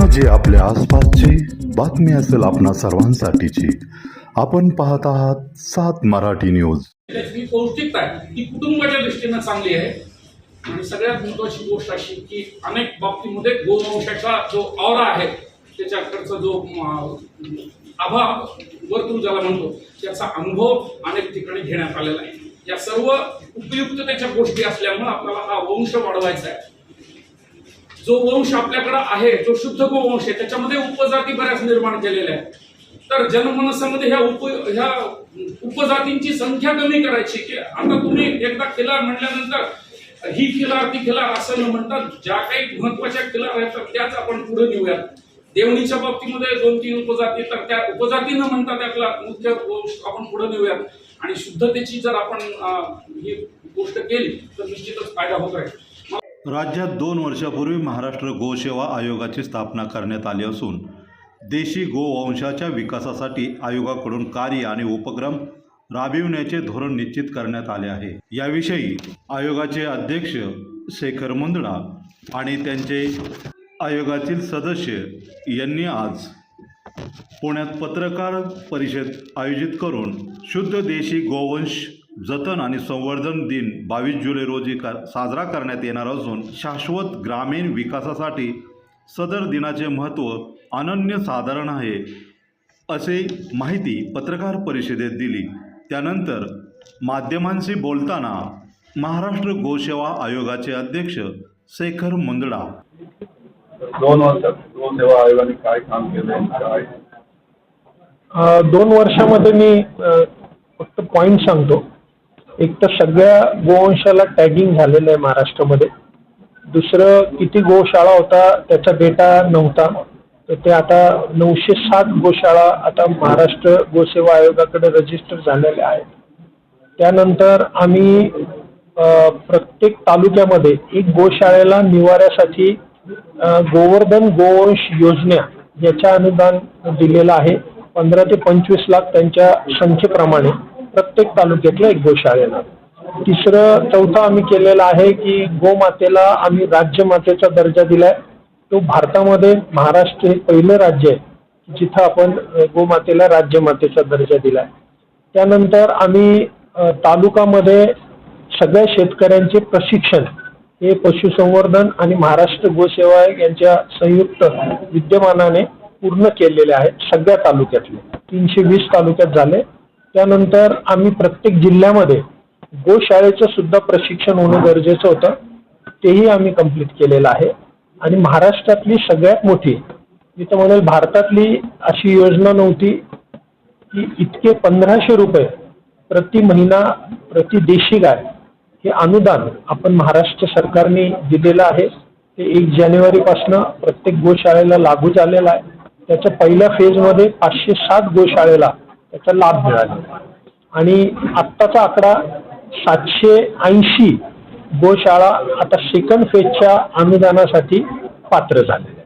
घटना जे आपल्या आसपासची बातमी असेल आपणा सर्वांसाठीची. आपण पाहत आहात सात मराठी न्यूज. त्याची पौष्टिकता आहे ती कुटुंबाच्या दृष्टीनं चांगली आहे. आणि सगळ्यात महत्वाची गोष्ट अशी की अनेक बाबतीमध्ये गोवंशाचा जो आवरा आहे त्याच्याकडचा जो अं, आभा वर्तुळ ज्याला म्हणतो त्याचा अनुभव अनेक ठिकाणी घेण्यात आलेला आहे. या सर्व उपयुक्ततेच्या गोष्टी असल्यामुळे आपल्याला हा वंश वाढवायचा आहे. जो वंश आपल्याकडे आहे जो शुद्ध गोवंश आहे त्याच्यामध्ये उपजाती बऱ्याच निर्माण केलेल्या आहेत. तर जनमानसामध्ये ह्या उप ह्या उपजातींची संख्या कमी करायची की आता तुम्ही एकदा खिलार म्हटल्यानंतर ही खिलार ती खिलार असं न म्हणतात. ज्या काही महत्त्वाच्या खिलार आहेत तर त्याच आपण पुढे नेऊयात. देवणीच्या बाबतीमध्ये दोन तीन उपजाती तर त्या उपजाती न म्हणता त्यातला मुख्य वंश आपण पुढे नेऊयात. आणि शुद्धतेची जर आपण ही गोष्ट केली तर निश्चितच फायदा होत राहील. राज्यात दोन वर्षापूर्वी महाराष्ट्र गोसेवा आयोगाची स्थापना करण्यात आली असून देशी गोवंशाच्या विकासासाठी आयोगाकडून कार्य आणि उपक्रम राबविण्याचे धोरण निश्चित करण्यात आले आहे. याविषयी आयोगाचे अध्यक्ष शेखर मुंदडा आणि त्यांचे आयोगातील सदस्य यांनी आज पुण्यात पत्रकार परिषद आयोजित करून शुद्ध देशी गोवंश जतन आणि संवर्धन दिन बावीस जुलै रोजी कर साजरा करण्यात येणार असून शाश्वत ग्रामीण विकासासाठी सदर दिनाचे महत्त्व अनन्यसाधारण आहे असे माहिती पत्रकार परिषदेत दिली. त्यानंतर माध्यमांशी बोलताना महाराष्ट्र गोसेवा आयोगाचे अध्यक्ष शेखर मुंदडा दोन वर्षात गोसेवा आयोगाने काय काम काय? अ, दोन वर्षामध्ये मी फक्त पॉईंट सांगतो. एक तर सगळ्या गोवंशाला टॅगिंग झालेलं आहे महाराष्ट्रामध्ये. दुसरं किती गोशाळा होता त्याचा डेटा नव्हता. तर ते आता नऊशे सात गोशाळा आता महाराष्ट्र गोसेवा आयोगाकडे रजिस्टर झालेल्या आहेत. त्यानंतर आम्ही प्रत्येक तालुक्यामध्ये एक गोशाळेला निवाऱ्यासाठी गोवर्धन गोवंश योजना याच्या अनुदान दिलेलं आहे. पंधरा ते पंचवीस लाख त्यांच्या संख्येप्रमाणे. प्रत्येक तालुक्यातल्या एक गोशाळेला तिसरं चौथं आम्ही केलेलं आहे की गोमातेला आम्ही राज्यमातेचा दर्जा दिलाय. तो भारतामध्ये महाराष्ट्र हे पहिलं राज्य आहे. जिथं आपण गोमातेला राज्यमातेचा दर्जा दिलाय. त्यानंतर आम्ही तालुकामध्ये सगळ्या शेतकऱ्यांचे प्रशिक्षण हे पशुसंवर्धन आणि महाराष्ट्र गोसेवा यांच्या संयुक्त विद्यमानाने पूर्ण केलेले आहेत सगळ्या तालुक्यातले. तीनशे वीस तालुक्यात झाले. त्यानंतर आम्ही प्रत्येक जिल्ह्यामध्ये गोशाळेचं सुद्धा प्रशिक्षण होणं गरजेचं होतं. तेही आम्ही कंप्लीट केलेलं आहे. आणि महाराष्ट्रातली सगळ्यात मोठी मी तर म्हणेल भारतातली अशी योजना नव्हती की इतके पंधराशे रुपये प्रति महिना प्रति देशी गाय हे अनुदान आपण महाराष्ट्र सरकारने दिलेलं आहे. ते एक जानेवारीपासनं प्रत्येक गोशाळेला लागू झालेलं आहे. त्याच्या पहिल्या फेजमध्ये पाचशे सात गोशाळेला त्याचा लाभ मिळाला. आणि आत्ताचा आकडा सातशे ऐंशी. गोशाळा आता सेकंड फेजच्या अनुदानासाठी पात्र झाले.